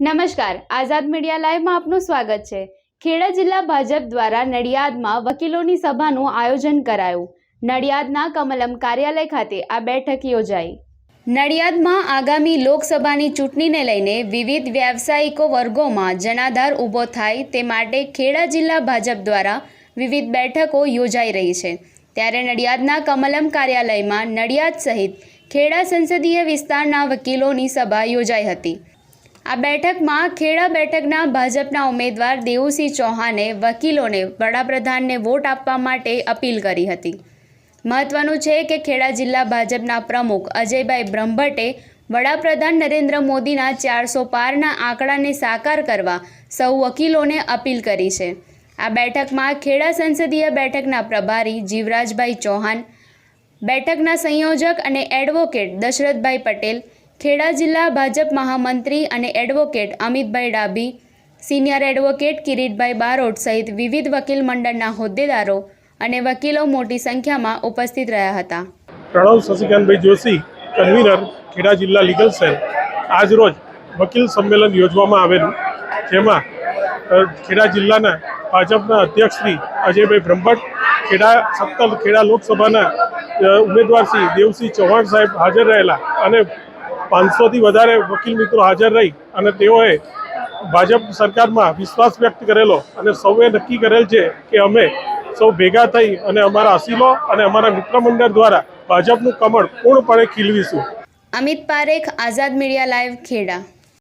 નમસ્કાર. આઝાદ મીડિયા લાઈવમાં આપનું સ્વાગત છે. ખેડા જિલ્લા ભાજપ દ્વારા નડિયાદમાં વકીલોની સભાનું આયોજન કરાયું. નડિયાદના કમલમ કાર્યાલય ખાતે આ બેઠક યોજાઈ. નડિયાદમાં આગામી લોકસભાની ચૂંટણીને લઈને વિવિધ વ્યાવસાયિકો વર્ગોમાં જનાધાર ઊભો થાય તે માટે ખેડા જિલ્લા ભાજપ દ્વારા વિવિધ બેઠકો યોજાઈ રહી છે. ત્યારે નડિયાદના કમલમ કાર્યાલયમાં નડિયાદ સહિત ખેડા સંસદીય વિસ્તારના વકીલોની સભા યોજાઈ હતી. આ બેઠકમાં ખેડા બેઠકના ભાજપના ઉમેદવાર દેવુસિંહ ચૌહાણે વકીલોને વડાપ્રધાનને વોટ આપવા માટે અપીલ કરી હતી. મહત્વનું છે કે ખેડા જિલ્લા ભાજપના પ્રમુખ અજયભાઈ બ્રહ્મભટ્ટે વડાપ્રધાન નરેન્દ્ર મોદીના ચારસો પારના આંકડાને સાકાર કરવા સૌ વકીલોને અપીલ કરી છે. આ બેઠકમાં ખેડા સંસદીય બેઠકના પ્રભારી જીવરાજભાઈ ચૌહાણ, બેઠકના સંયોજક અને એડવોકેટ દશરથભાઈ પટેલ ખેડા જિલ્લા ભાજપ મહામંત્રી અને advocate Amitbhai Dabhi, senior advocate Kiritbhai Barot સહિત વિવિધ વકીલ મંડળના હોદ્દેદારો અને વકીલો મોટી સંખ્યામાં ઉપસ્થિત રહ્યા હતા. પ્રણવ શશિકાંતભાઈ જોશી, કન્વીનર, ખેડા જિલ્લા લીગલ સેલ. આજરોજ વકીલ સંમેલન યોજવામાં આવેલું, જેમાં ખેડા જિલ્લાના ભાજપના અધ્યક્ષ શ્રી અજયભાઈ બ્રહ્મભટ્ટ, ખેડા સત્તર ખેડા લોકસભાના ઉમેદવાર શ્રી દેવસિંહ ચૌહાણ સાહેબ હાજર રહેલા અને પાંચસોથી વધારે વકીલ મિત્રો હાજર રહી અને તેઓએ ભાજપ સરકારમાં વિશ્વાસ વ્યક્ત કરેલો અને સૌએ નક્કી કરેલ છે કે અમે સૌ ભેગા થઈ અને અમારા અસીલો અને અમારા મિત્રમંડળ દ્વારા ભાજપનું કમળ પૂર્ણપણે ખીલવીશું. Amit Parekh, Azad media live Kheda.